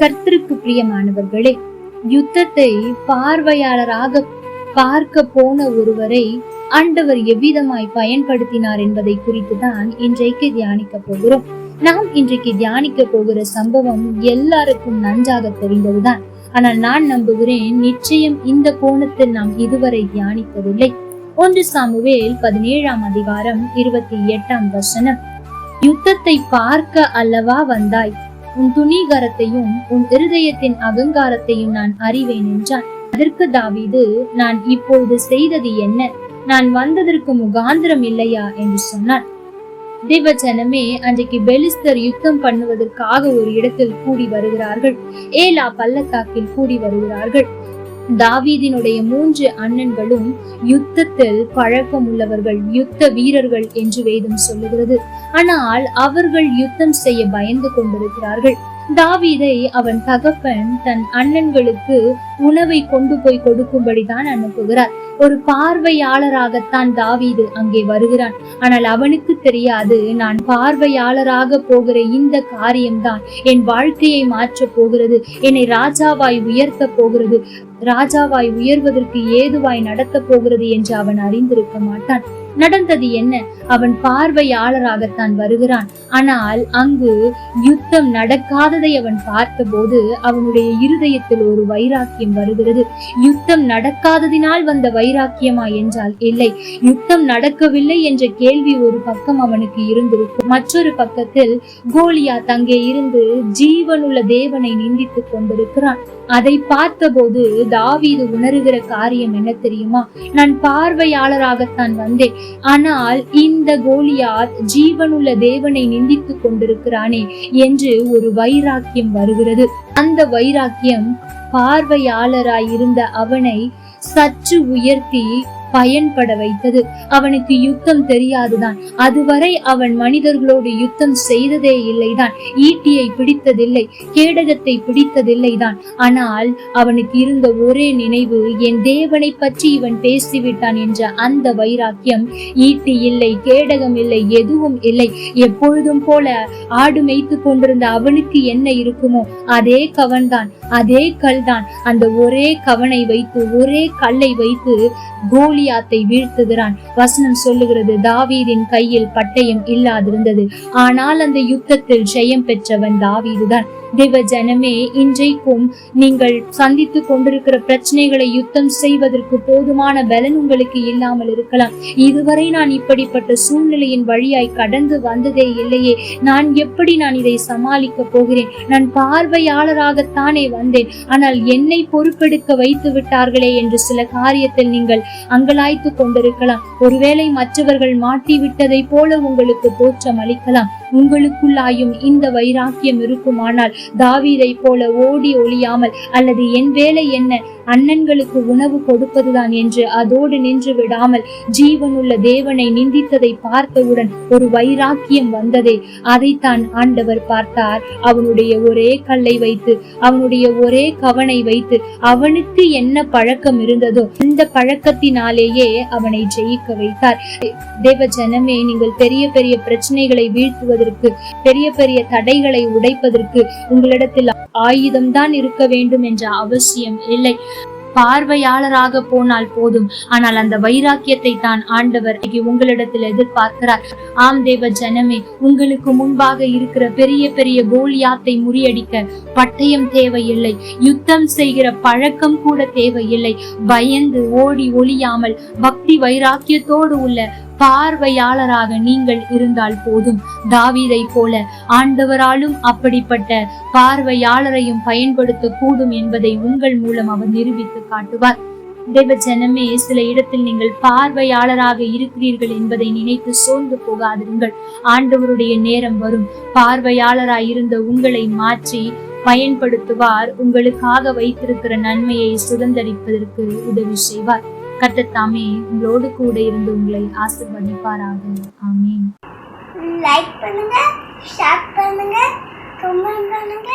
கர்த்தருக்கு பிரியமானவர்களே யுத்தத்தை பார்வையாளராக பார்க்க போன ஒருவரை ஆண்டவர் எவ்விதமாய் பயன்படுத்தினார் என்பதை குறித்து தான் இன்றைக்கு தியானிக்க போகிறோம். நாம் இன்றைக்கு தியானிக்க போகிற சம்பவம் எல்லாருக்கும் நன்றாக தெரிந்ததுதான். ஆனால் நான் நம்புகிறேன் நிச்சயம் இந்த கோணத்தில் நாம் இதுவரை தியானித்ததில்லை. ஒன்று சாமுவேல் பதினேழாம் அதிகாரம் இருபத்தி எட்டாம் வசனம். யுத்தத்தை பார்க்க அல்லவா வந்தாய்? உன் துணிகரத்தையும் உன் இருதயத்தின் அகங்காரத்தையும் நான் அறிவேன் என்றான். அதற்கு தாவீது நான் இப்பொழுது செய்தது என்ன? நான் வந்ததற்கு முகாந்திரம் இல்லையா? என்று சொன்னான். தேவஜனமே அன்றைக்கு பெலிஸ்தர் யுத்தம் பண்ணுவதற்காக ஒரு இடத்தில் கூடி வருகிறார்கள். ஏலா பள்ளத்தாக்கில் கூடி வருகிறார்கள். தாவீதினுடைய மூன்று அண்ணன்களும் யுத்தத்தில் பழக்கம் உள்ளவர்கள் யுத்த வீரர்கள் என்று வேதம் சொல்லுகிறது. ஆனால் அவர்கள் யுத்தம் செய்ய பயந்து கொண்டிருக்கிறார்கள். தாவீதை அவன் தகப்பன் தன் அண்ணன்களுக்கு உணவை கொண்டு போய் கொடுக்கும்படி தான் அனுப்புகிறார். ஒரு பார்வையாளராகத்தான் தாவீது அங்கே வருகிறான். ஆனால் அவனுக்கு தெரியாது நான் பார்வையாளராக போகிற இந்த காரியம்தான் என் வாழ்க்கையை மாற்ற போகிறது என்னை ராஜாவாய் உயர்த்த போகிறது ராஜாவாய் உயர்வதற்கு ஏதுவாய் நடத்த போகிறது என்று அவன் அறிந்திருக்க மாட்டான். நடந்தது என்ன? அவன் பார்வையாளராகத்தான் வருகிறான். ஆனால் அங்கு யுத்தம் நடக்காததை அவன் பார்த்தபோது அவனுடைய இருதயத்தில் ஒரு வைராக்கியம் வருகிறது. யுத்தம் நடக்காததினால் வந்த வைராக்கியமா என்றால் இல்லை. யுத்தம் நடக்கவில்லை என்ற கேள்வி ஒரு பக்கம் அவனுக்கு இருந்திருக்கும். மற்றொரு பக்கத்தில் கோலியா தங்கே இருந்து ஜீவனுள்ள தேவனை நிந்தித்துக் கொண்டிருக்கிறான். அதை பார்த்தபோது தாவீது உணர்கிற காரியம் என்ன தெரியுமா? நான் பார்வையாளராகத்தான் வந்தேன். ஆனால் இந்த கோலியாத் ஜீவனுள்ள தேவனை நிந்தித்துக் கொண்டிருக்கிறானே என்று ஒரு வைராக்கியம் வருகிறது. அந்த வைராக்கியம் பார்வையாளராய் இருந்த அவனை சற்று உயர்த்தி பயன்பட வைத்தது. அவனுக்கு யுத்தம் தெரியாதுதான். அதுவரை அவன் மனிதர்களோடு யுத்தம் செய்ததே இல்லைதான். ஈட்டியை பிடித்ததில்லை கேடகத்தை பிடித்ததில்லைதான். ஆனால் அவனுக்கு இருந்த ஒரே நினைவு என் தேவனை பற்றி இவன் பேசிவிட்டான் என்ற அந்த வைராக்கியம். ஈட்டி இல்லை கேடகம் இல்லை எதுவும் இல்லை. எப்பொழுதும் போல ஆடு மேய்த்து கொண்டிருந்த அவனுக்கு என்ன இருக்குமோ அதே கவன்தான் அதே கல்தான். அந்த ஒரே கவனை வைத்து ஒரே கல்லை வைத்து கோலி கோலியாத்தை வீழ்த்துகிறான். வசனம் சொல்லுகிறது தாவீதின் கையில் பட்டயம் இல்லாதிருந்தது. ஆனால் அந்த யுத்தத்தில் ஜெயம் பெற்றவன் தாவீதுதான். தேவ ஜனமே இன்றைக்கும் நீங்கள் சந்தித்துக் கொண்டிருக்கிற பிரச்சனைகளை யுத்தம் செய்வதற்கு போதுமான பலன் உங்களுக்கு இல்லாமல் இருக்கலாம். இதுவரை நான் இப்படிப்பட்ட சூழ்நிலையின் வழியாய் கடந்து வந்ததே இல்லையே. நான் எப்படி நான் இதை சமாளிக்க போகிறேன்? நான் பார்வையாளராகத்தானே வந்தேன். ஆனால் என்னை பொறுப்பெடுக்க வைத்து விட்டார்களே என்று சில காரியத்தில் நீங்கள் அங்கலாய்த்து கொண்டிருக்கலாம். ஒருவேளை மற்றவர்கள் மாட்டி விட்டதை போல உங்களுக்கு தோற்றம் அளிக்கலாம் உங்களுக்குள்ளாயும் இந்த வைராக்கியம் இருக்குமானால் தாவீதை போல ஓடி ஒளியாமல் அல்லது என் வேலை என்ன? அண்ணன்களுக்கு உணவு கொடுப்பதுதான் என்று அதோடு நின்று விடாமல் ஜீவனுள்ள தேவனை நிந்தித்ததை பார்த்தவுடன் ஒரு வைராக்கியம் வந்ததே. அதைத்தான் ஆண்டவர் பார்த்தார். அவனுடைய ஒரே கல்லை வைத்து அவனுடைய ஒரே கவனை வைத்து அவனுக்கு என்ன பழக்கம் இருந்ததோ இந்த பழக்கத்தினாலேயே அவனை ஜெயிக்க வைத்தார். தேவ ஜனமே நீங்கள் பெரிய பெரிய பிரச்சனைகளை வீழ்த்துவதற்கு பெரிய பெரிய தடைகளை உடைப்பதற்கு உங்களிடத்தில் ஆயுதம் தான் இருக்க வேண்டும் என்ற அவசியம் இல்லை. பார்வையாளராக போனால் போதும். ஆனால் அந்த வைராக்கியத்தை தான் ஆண்டவர் உங்களிடத்தில் எதிர்பார்க்கிறார். ஆம் தேவ ஜனமே உங்களுக்கு முன்பாக இருக்கிற பெரிய பெரிய கோலியாத்தை முறியடிக்க பட்டயம் தேவையில்லை. யுத்தம் செய்கிற பழக்கம் கூட தேவையில்லை. பயந்து ஓடி ஒளியாமல் பக்தி வைராக்கியத்தோடு உள்ள பார்வையாளராக நீங்கள் இருந்தால் போதும். தாவீதை போல ஆண்டவராலும் அப்படிப்பட்ட பார்வையாளரையும் பயன்படுத்த கூடும் என்பதை உங்கள் மூலம் அவர் நிரூபித்து காட்டுவார். தேவ ஜனமே சில இடத்தில் நீங்கள் பார்வையாளராக இருக்கிறீர்கள் என்பதை நினைத்து சோர்ந்து போகாதிருங்கள். ஆண்டவருடைய நேரம் வரும். பார்வையாளராய் இருந்த உங்களை மாற்றி பயன்படுத்துவார். உங்களுக்காக வைத்திருக்கிற நன்மையை சுதந்தரிப்பதற்கு உதவி செய்வார். கத்தத்தாமே உங்களோடு கூட இருந்து உங்களை ஆசிர்வதிப்பாராக. ஆமீன். லைக் பண்ணுங்க ஷேர் பண்ணுங்க கமெண்ட் பண்ணுங்க.